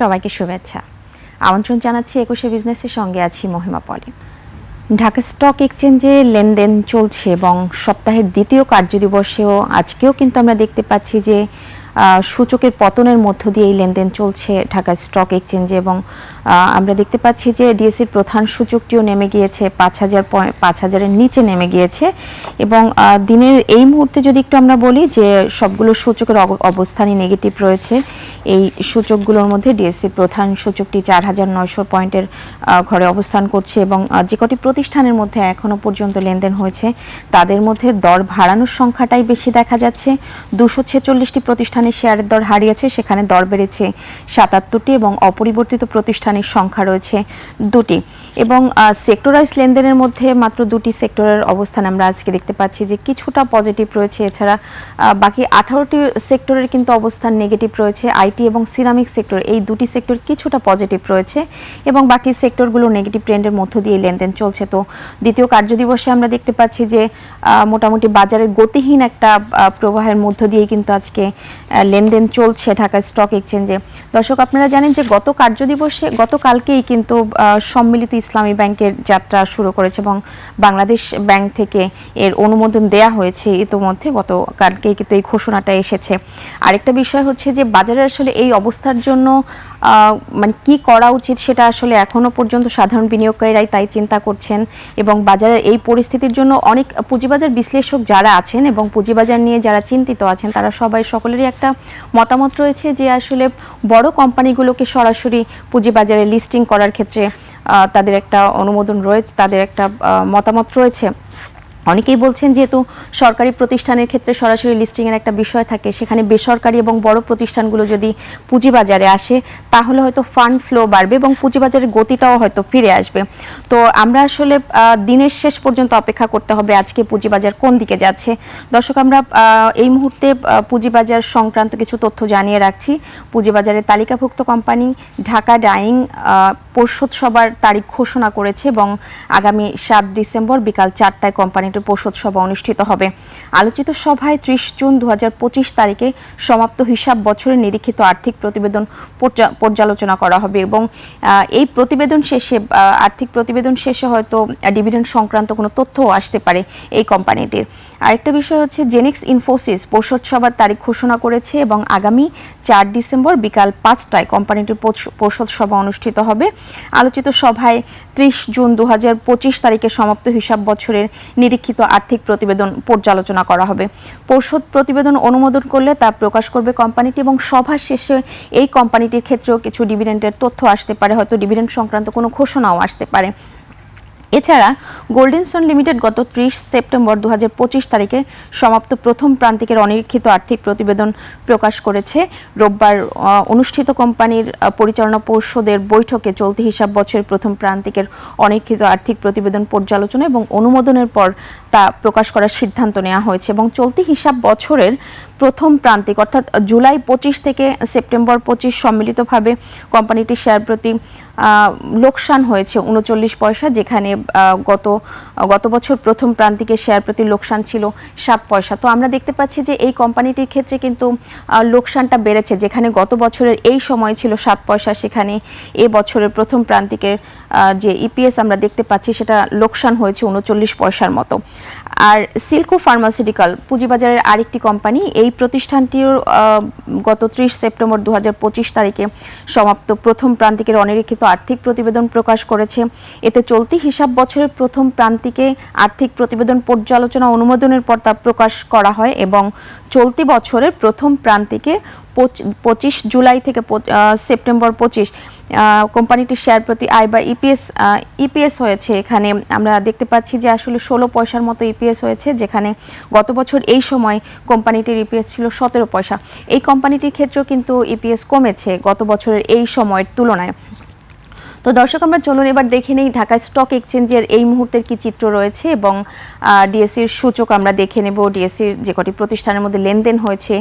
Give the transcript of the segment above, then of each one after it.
সবাইকে শুভেচ্ছা। আমন্ত্রণ জানাচ্ছি একুশে বিজনেসের সঙ্গে আছি মহিমা পলি। ঢাকা স্টক এক্সচেঞ্জে লেনদেন চলছে এবং সপ্তাহের দ্বিতীয় কার্যদিবসেও আজকেও কিন্তু আমরা দেখতে পাচ্ছি যে সূচকের পতনের মধ্য দিয়ে এই লেনদেন চলছে ঢাকা স্টক এক্সচেঞ্জে এবং আমরা দেখতে পাচ্ছি যে ডিএসসির প্রধান সূচকটিও নেমে গিয়েছে, পাঁচ হাজার পাঁচ হাজারের নিচে নেমে গিয়েছে। এবং দিনের এই মুহূর্তে যদি একটু আমরা বলি যে সবগুলো সূচকের অব- অবস্থানই নেগেটিভ রয়েছে, এই সূচকগুলোর মধ্যে ডিএসসি প্রধান সূচকটি চার হাজার নয়শো পয়েন্টের ঘরে অবস্থান করছে এবং যে কটি প্রতিষ্ঠানের মধ্যে এখনও পর্যন্ত লেনদেন হয়েছে, তাদের মধ্যে দর ভাড়ানোর সংখ্যাটাই বেশি দেখা যাচ্ছে। দুশো ছেচল্লিশটি প্রতিষ্ঠানের শেয়ারের দর হারিয়েছে, সেখানে দর বেড়েছে সাতাত্তরটি এবং অপরিবর্তিত প্রতিষ্ঠানের সংখ্যা রয়েছে দুটি। এবং সেক্টরাইজ লেনদেনের মধ্যে মাত্র দুটি সেক্টরের অবস্থান আমরা আজকে দেখতে পাচ্ছি যে কিছুটা পজিটিভ রয়েছে। এছাড়া বাকি আঠারোটি সেক্টরের কিন্তু অবস্থান নেগেটিভ রয়েছে। আইটি এবং সিরামিক সেক্টর এই দুটি সেক্টর কিছুটা পজিটিভ রয়েছে এবং বাকি সেক্টরগুলো নেগেটিভ ট্রেন্ডের মধ্য দিয়ে লেনদেন চলছে। তো দ্বিতীয় কার্যদিবসে আমরা দেখতে পাচ্ছি যে মোটামুটি বাজারের গতিহীন একটা প্রবাহের মধ্য দিয়েই কিন্তু আজকে লেনদেন চলছে ঢাকা স্টক এক্সচেঞ্জে। দর্শক, আপনারা জানেন যে গত কার্যদিবসে গতকালকেই কিন্তু সম্মিলিত ইসলামী ব্যাংকের যাত্রা শুরু করেছে এবং বাংলাদেশ ব্যাংক থেকে এর অনুমোদন দেয়া হয়েছে ইতোমধ্যে, গতকালকেই কিন্তু এই ঘোষণাটা এসেছে। আরেকটা বিষয় হচ্ছে যে, বাজারে আসলে এই অবস্থার জন্য মানে কি করা উচিত সেটা আসলে এখনও পর্যন্ত সাধারণ বিনিয়োগকারীরাই তাই চিন্তা করছেন এবং বাজারের এই পরিস্থিতির জন্য অনেক পুঁজিবাজার বিশ্লেষক যারা আছেন এবং পুঁজিবাজার নিয়ে যারা চিন্তিত আছেন, তারা সবাই সকলেরই একটা মতামত রয়েছে যে আসলে বড় কোম্পানিগুলোকে সরাসরি পুঁজিবাজারে লিস্টিং করার ক্ষেত্রে তাদের একটা অনুমোদন রয়েছে তাদের একটা মতামত রয়েছে। অনেকেই বলছেন যেহেতু সরকারি প্রতিষ্ঠানের ক্ষেত্রে সরাসরি লিস্টিংয়ের একটা বিষয় থাকে, সেখানে বেসরকারি এবং বড় প্রতিষ্ঠানগুলো যদি পুঁজিবাজারে আসে, তাহলে হয়তো ফান্ড ফ্লো বাড়বে এবং পুঁজিবাজারের গতিটাও হয়তো ফিরে আসবে। তো আমরা আসলে দিনের শেষ পর্যন্ত অপেক্ষা করতে হবে আজকে পুঁজিবাজার কোন দিকে যাচ্ছে। দর্শক, আমরা এই মুহূর্তে পুঁজিবাজার সংক্রান্ত কিছু তথ্য জানিয়ে রাখছি। পুঁজিবাজারের তালিকাভুক্ত কোম্পানি ঢাকা ডাইং পর্ষদ সভার তারিখ ঘোষণা করেছে এবং আগামী সাত ডিসেম্বর বিকাল চারটায় কোম্পানিটির পর্ষদ সভা অনুষ্ঠিত হবে। আলোচিত সভায় ত্রিশ জুন দু হাজার পঁচিশ তারিখে সমাপ্ত হিসাব বছরের নিরীক্ষিত আর্থিক প্রতিবেদন পর্যালোচনা করা হবে এবং এই প্রতিবেদন শেষে আর্থিক প্রতিবেদন শেষে হয়তো ডিভিডেন্ড সংক্রান্ত কোনো তথ্যও আসতে পারে এই কোম্পানিটির। আরেকটা বিষয় হচ্ছে জেনিক্স ইনফোসিস পর্ষদ সভার তারিখ ঘোষণা করেছে এবং আগামী চার ডিসেম্বর বিকাল পাঁচটায় কোম্পানিটির পর্ষ- পর্ষদ সভা অনুষ্ঠিত হবে। আলোচিত সভায় ত্রিশ জুন দু তারিখে সমাপ্ত হিসাব বছরের নিরীক্ষিত আর্থিক প্রতিবেদন পর্যালোচনা করা হবে। পর্ষদ প্রতিবেদন অনুমোদন করলে তা প্রকাশ করবে কোম্পানিটি এবং সভা শেষে এই কোম্পানিটির ক্ষেত্রেও কিছু ডিভিডেন্টের তথ্য আসতে পারে। হয়তো ডিভিডেন্ড সংক্রান্ত কোনো ঘোষণাও আসতে পারে। এছাড়া গোল্ডেন স্টোন লিমিটেড গত ত্রিশ সেপ্টেম্বর দু হাজার পঁচিশ তারিখে সমাপ্ত প্রথম প্রান্তিকের অনিরীক্ষিত আর্থিক প্রতিবেদন প্রকাশ করেছে। রোববার অনুষ্ঠিত কোম্পানির পরিচালনা পর্ষদের বৈঠকে চলতি হিসাব বছরের প্রথম প্রান্তিকের অনিরীক্ষিত আর্থিক প্রতিবেদন পর্যালোচনা এবং অনুমোদনের পর তা প্রকাশ করার সিদ্ধান্ত নেওয়া হয়েছে এবং চলতি হিসাব বছরের প্রথম প্রান্তিক, অর্থাৎ জুলাই পঁচিশ থেকে সেপ্টেম্বর পঁচিশ সম্মিলিতভাবে কোম্পানিটির শেয়ার প্রতি লোকসান হয়েছে উনচল্লিশ পয়সা, যেখানে গত গত বছর প্রথম প্রান্তিকে শেয়ার প্রতি লোকসান ছিল সাত পয়সা। তো আমরা দেখতে পাচ্ছি যে এই কোম্পানিটির ক্ষেত্রে কিন্তু লোকসানটা বেড়েছে, যেখানে গত বছরের এই সময় ছিল সাত পয়সা, সেখানে এ বছরের প্রথম প্রান্তিকের যে ইপিএস আমরা দেখতে পাচ্ছি, সেটা লোকসান হয়েছে উনচল্লিশ পয়সার মতো। আর সিল্কো ফার্মাসিউটিক্যাল পুঁজিবাজারের আরেকটি কোম্পানি এই প্রতিষ্ঠানটির গত ত্রিশ সেপ্টেম্বর দু হাজার পঁচিশ তারিখে সমাপ্ত প্রথম প্রান্তিকের অনিরীক্ষিত আর্থিক প্রতিবেদন প্রকাশ করেছে। এতে চলতি হিসাব বছরের প্রথম প্রান্তিকে আর্থিক প্রতিবেদন পর্যালোচনা অনুমোদনের পর তা প্রকাশ করা হয় এবং চলতি বছরের প্রথম প্রান্তিকে পঁচিশ জুলাই থেকে সেপ্টেম্বর পঁচিশ কোম্পানিটির শেয়ার প্রতি আয় বা ইপিএস ইপিএস হয়েছে এখানে। আমরা দেখতে পাচ্ছি যে আসলে ষোলো পয়সার মতো ইপিএস হয়েছে, যেখানে গত বছর এই সময় কোম্পানিটির ইপিএস ছিল সতেরো পয়সা। এই কোম্পানিটির ক্ষেত্রেও কিন্তু ইপিএস কমেছে গত বছরের এই সময়ের তুলনায়। তো দর্শক, আমরা চলুন এবার দেখে নেই ঢাকা স্টক এক্সচেঞ্জের এই মুহূর্তের কি চিত্র রয়েছে এবং ডিএসসির সূচক আমরা দেখে নেব। ডিএসসির যে কটি প্রতিষ্ঠানের মধ্যে লেনদেন হয়েছে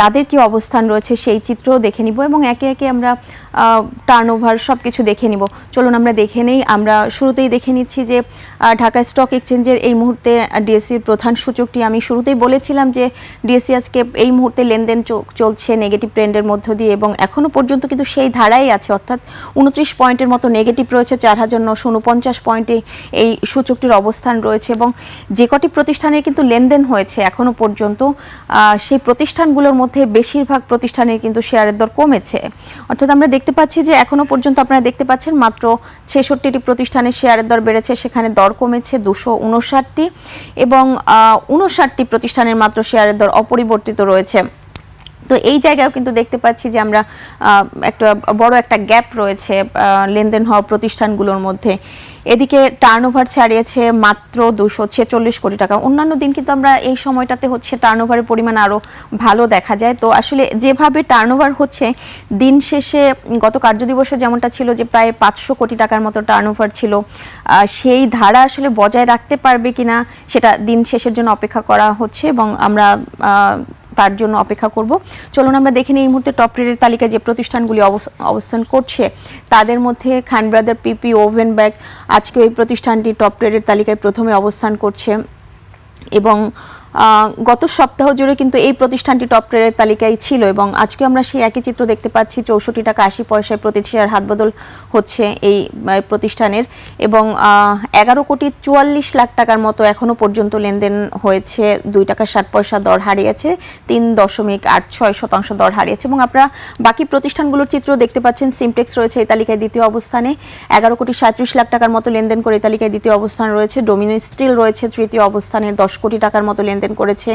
তাদের কি অবস্থান রয়েছে সেই চিত্রও দেখে নিব এবং একে একে আমরা টার্ন ওভার সব কিছু দেখে নিব। চলুন আমরা দেখে নেই। আমরা শুরুতেই দেখে নিচ্ছি যে ঢাকা স্টক এক্সচেঞ্জের এই মুহূর্তে ডিএসসির প্রধান সূচকটি আমি শুরুতেই বলেছিলাম যে ডিএসসি আজকে এই মুহূর্তে লেনদেন চলছে নেগেটিভ ট্রেন্ডের মধ্য দিয়ে এবং এখনও পর্যন্ত কিন্তু সেই ধারাই আছে, অর্থাৎ উনত্রিশ পয়েন্টের মতো নেগেটিভ রয়েছে, চার হাজার নশো উনপঞ্চাশ পয়েন্টে এই সূচকটির অবস্থান রয়েছে এবং যে কটি প্রতিষ্ঠানের কিন্তু লেনদেন হয়েছে এখনও পর্যন্ত সেই প্রতিষ্ঠানগুলোর মধ্যে বেশিরভাগ প্রতিষ্ঠানের কিন্তু শেয়ারের দর কমেছে। অর্থাৎ আমরা দেখতে পাচ্ছি যে এখনও পর্যন্ত আপনারা দেখতে পাচ্ছেন মাত্র ছেষট্টিটি প্রতিষ্ঠানের শেয়ারের দর বেড়েছে, সেখানে দর কমেছে দুশো উনষাটটি এবং উনষাটটি প্রতিষ্ঠানের মাত্র শেয়ারের দর অপরিবর্তিত রয়েছে। তো এই জায়গায়ও কিন্তু দেখতে পাচ্ছি যে আমরা একটা বড় একটা গ্যাপ রয়েছে লেনদেন হওয়া প্রতিষ্ঠানগুলোর মধ্যে। এদিকে টার্নওভার ছাড়িয়েছে মাত্র দুশো ছেচল্লিশ কোটি টাকা। অন্যান্য দিন কিন্তু আমরা এই সময়টাতে হচ্ছে টার্নওভারের পরিমাণ আরও ভালো দেখা যায়। তো আসলে যেভাবে টার্নওভার হচ্ছে, দিন শেষে গত কার্যদিবসে যেমনটা ছিল যে প্রায় পাঁচশো কোটি টাকার মতো টার্নওভার ছিল সেই ধারা আসলে বজায় রাখতে পারবে কিনা, সেটা দিন শেষের জন্য অপেক্ষা করা হচ্ছে এবং আমরা তার জন্য অপেক্ষা করব। চলুন আমরা দেখে নিই এই মুহূর্তে টপ রেটের তালিকায় যে প্রতিষ্ঠানগুলি অবস- অবস্থান করছে, তাদের মধ্যে Khan brother, PP, woven bag, আজকে ওই প্রতিষ্ঠানটি টপ রেটের তালিকায় প্রথমে অবস্থান করছে এবং গত সপ্তাহ জুড়ে কিন্তু এই প্রতিষ্ঠানটি টপ ট্রেডের তালিকায় ছিল এবং আজকে আমরা সেই একই চিত্র দেখতে পাচ্ছি, চৌষট্টি টাকা আশি পয়সায় প্রতি শেয়ার হাতবদল হচ্ছে এই প্রতিষ্ঠানের এবং এগারো কোটি চুয়াল্লিশ লাখ টাকার মতো এখনও পর্যন্ত লেনদেন হয়েছে, দুই টাকা ষাট পয়সা দর হারিয়েছে, তিন দশমিক আট ছয় শতাংশ দর হারিয়েছে এবং আপনারা বাকি প্রতিষ্ঠানগুলোর চিত্র দেখতে পাচ্ছেন সিমটেক্স রয়েছে এই তালিকায় দ্বিতীয় অবস্থানে, এগারো কোটি সাঁত্রিশ লাখ টাকার মতো লেনদেন করে এই তালিকায় দ্বিতীয় অবস্থান রয়েছে ডোমিনো স্টিল রয়েছে তৃতীয় অবস্থানে, দশ কোটি টাকার মতো লেনদেন করেছে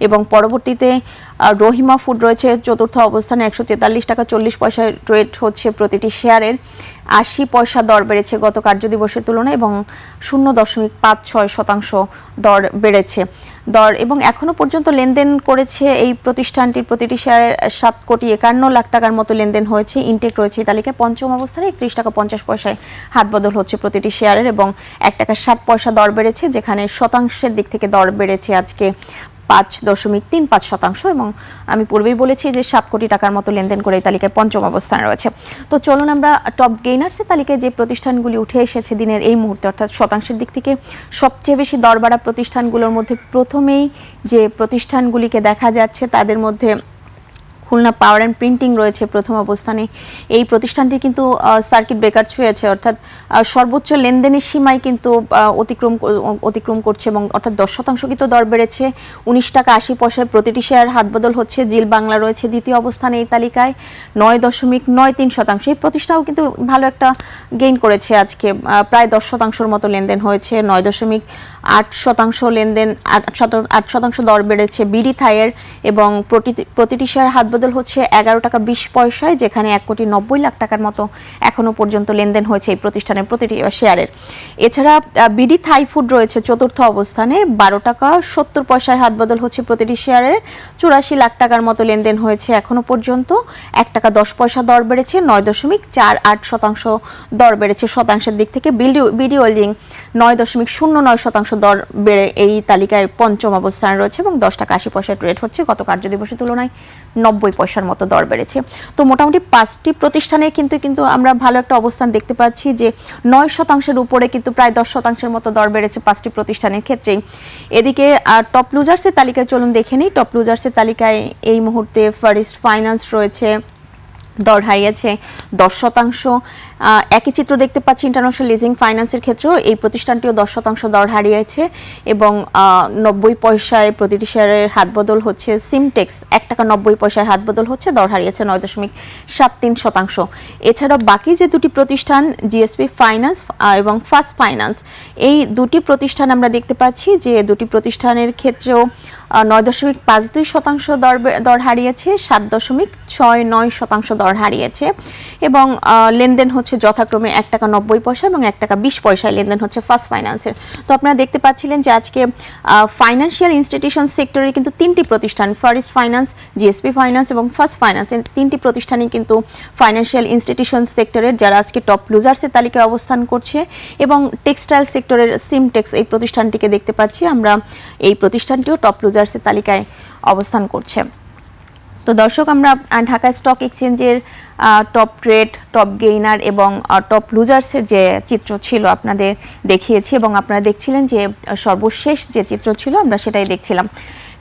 এবং পরবর্তীতে রহিমা ফুড রয়েছে চতুর্থ অবস্থানে একশো তেতাল্লিশ টাকা চল্লিশ পয়সা ট্রেড হচ্ছে প্রতিটি শেয়ারের আশি পয়সা দর বেড়েছে গত কার্যদিবসের তুলনায় এবং শূন্য দশমিক পাঁচ ছয় শতাংশ দর বেড়েছে। দর এবং এখনও পর্যন্ত লেনদেন করেছে এই প্রতিষ্ঠানটির প্রতিটি শেয়ারের সাত কোটি একান্ন লাখ টাকার মতো লেনদেন হয়েছে। ইনটেক রয়েছে এই তালিকায় পঞ্চম অবস্থানে একত্রিশ টাকা পঞ্চাশ পয়সায় হাত বদল হচ্ছে প্রতিটি শেয়ারের এবং এক টাকা ষাট পয়সা দর বেড়েছে, যেখানে শতাংশের দিক থেকে দর বেড়েছে আজকে। পাঁচ দশমিক তিন পাঁচ শতাংশ এবং আমি পূর্বেই বলেছি যে সাত কোটি টাকার মতো লেনদেন করে এই তালিকায় পঞ্চম অবস্থানে রয়েছে। তো চলুন আমরা টপ গেইনার্সের তালিকায় যে প্রতিষ্ঠানগুলি উঠে এসেছে দিনের এই মুহূর্তে, অর্থাৎ শতাংশের দিক থেকে সবচেয়ে বেশি দরবারা প্রতিষ্ঠানগুলোর মধ্যে প্রথমেই যে প্রতিষ্ঠানগুলিকে দেখা যাচ্ছে তাদের মধ্যে খুলনা পাওয়ার অ্যান্ড প্রিন্টিং রয়েছে প্রথম অবস্থানে। এই প্রতিষ্ঠানটি কিন্তু সার্কিট ব্রেকার ছুঁয়েছে, অর্থাৎ সর্বোচ্চ লেনদেনের সীমায় কিন্তু অতিক্রম অতিক্রম করছে এবং অর্থাৎ দশ শতাংশ কিন্তু দর বেড়েছে। উনিশ টাকা আশি পয়সায় প্রতিটি শেয়ার হাতবদল হচ্ছে। জিল বাংলা রয়েছে দ্বিতীয় অবস্থানে এই তালিকায়, নয় দশমিক নয় তিন শতাংশ। এই প্রতিষ্ঠাও কিন্তু ভালো একটা গেইন করেছে আজকে প্রায় দশ শতাংশের মতো লেনদেন হয়েছে। নয় দশমিক আট শতাংশ লেনদেন, আট শত- আট শতাংশ দর বেড়েছে বিডি থাইয়ের এবং প্রতিটি শেয়ার হাত বদল হচ্ছে এগারো টাকা বিশ পয়সায়, যেখানে এক কোটি নব্বই লাখ টাকার মতো এখনও পর্যন্ত লেনদেন হয়েছে এই প্রতিষ্ঠানের প্রতিটি শেয়ারের। এছাড়া বিডি থাই ফুড রয়েছে চতুর্থ অবস্থানে, বারো টাকা সত্তর পয়সায় হাত বদল হচ্ছে প্রতিটি শেয়ারের। চুরাশি লাখ টাকার মতো লেনদেন হয়েছে এখনও পর্যন্ত, এক টাকা দশ পয়সা দর বেড়েছে, নয় দশমিক চার আট শতাংশ দর বেড়েছে শতাংশের দিক থেকে। বিডি বিডি হোল্ডিং নয় দশমিক শূন্য নয় শতাংশ দর বেড়ে এই তালিকায় পঞ্চম অবস্থানে রয়েছে এবং দশ টাকা আশি পয়সা ট্রেড হচ্ছে গত কার্যদিবসের তুলনায়। নব্বই পয়সার মতো দর বেড়েছে। তো মোটামুটি পাঁচটি প্রতিষ্ঠানে কিন্তু কিন্তু আমরা ভালো একটা অবস্থান দেখতে পাচ্ছি যে নয় শতাংশের উপরে কিন্তু প্রায় দশ শতাংশের মতো দর বেড়েছে পাঁচটি প্রতিষ্ঠানের ক্ষেত্রেই। এদিকে টপ লুজার্সের তালিকায় চলুন দেখে নিই। টপ লুজার্সের তালিকায় এই মুহূর্তে ফারিস্ট ফাইন্যান্স রয়েছে দর হারিয়েছে দশ শতাংশ। একই চিত্র দেখতে পাচ্ছি ইন্টারন্যাশনাল লিজিং ফাইন্যান্সের ক্ষেত্রেও এই প্রতিষ্ঠানটিও দশ শতাংশ দর হারিয়েছে এবং নব্বই পয়সায় প্রতিটি শেয়ারের হাত বদল হচ্ছে সিমটেক্স এক টাকা নব্বই পয়সায় হাত বদল হচ্ছে, দর হারিয়েছে নয় দশমিক সাত তিন শতাংশ। এছাড়াও বাকি যে দুটি প্রতিষ্ঠান জিএসপি ফাইন্যান্স এবং ফার্স্ট ফাইন্যান্স এই দুটি প্রতিষ্ঠান আমরা দেখতে পাচ্ছি যে দুটি প্রতিষ্ঠানের ক্ষেত্রেও নয় দশমিক পাঁচ দুই শতাংশ দর হারিয়েছে, সাত দশমিক ছয় নয় শতাংশ দর হারিয়েছে। এবং লেনদেন হচ্ছে যথাক্রমে এক টাকা নব্বই পয়সা এবং এক টাকা বিশ পয়সায় লেনদেন হচ্ছে ফার্স্ট ফাইন্যান্সের তো আপনারা দেখতে পাচ্ছিলেন যে আজকে ফাইন্যান্সিয়াল ইনস্টিটিউশন সেক্টরে কিন্তু তিনটি প্রতিষ্ঠান ফার্স্ট ফাইন্যান্স জিএসপি ফাইন্যান্স এবং ফার্স্ট ফাইন্যান্স তিনটি প্রতিষ্ঠানই কিন্তু ফাইন্যান্সিয়াল ইনস্টিটিউশন সেক্টরের যারা আজকে টপ লুজার্সের তালিকায় অবস্থান করছে। এবং টেক্সটাইল সেক্টরের সিমটেক্স এই প্রতিষ্ঠানটিকে দেখতে পাচ্ছি। আমরা এই প্রতিষ্ঠানটিও টপ লুজার্সের তালিকায় অবস্থান করছে। তো দর্শক, আমরা ঢাকা স্টক এক্সচেঞ্জের টপ ট্রেড টপ গেইনার এবং টপ লুজার্সের যে চিত্র ছিল আপনাদের দেখিয়েছি এবং আপনারা দেখছিলেন যে সর্বশেষ যে চিত্র ছিল, আমরা সেটাই দেখছিলাম।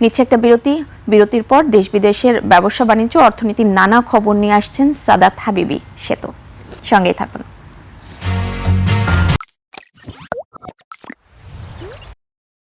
নিচ্ছে একটা বিরতি। বিরতির পর দেশ বিদেশের ব্যবসা বাণিজ্য অর্থনীতির নানা খবর নিয়ে আসছেন সাদাত হাবিবি সেতু। সঙ্গেই থাকুন।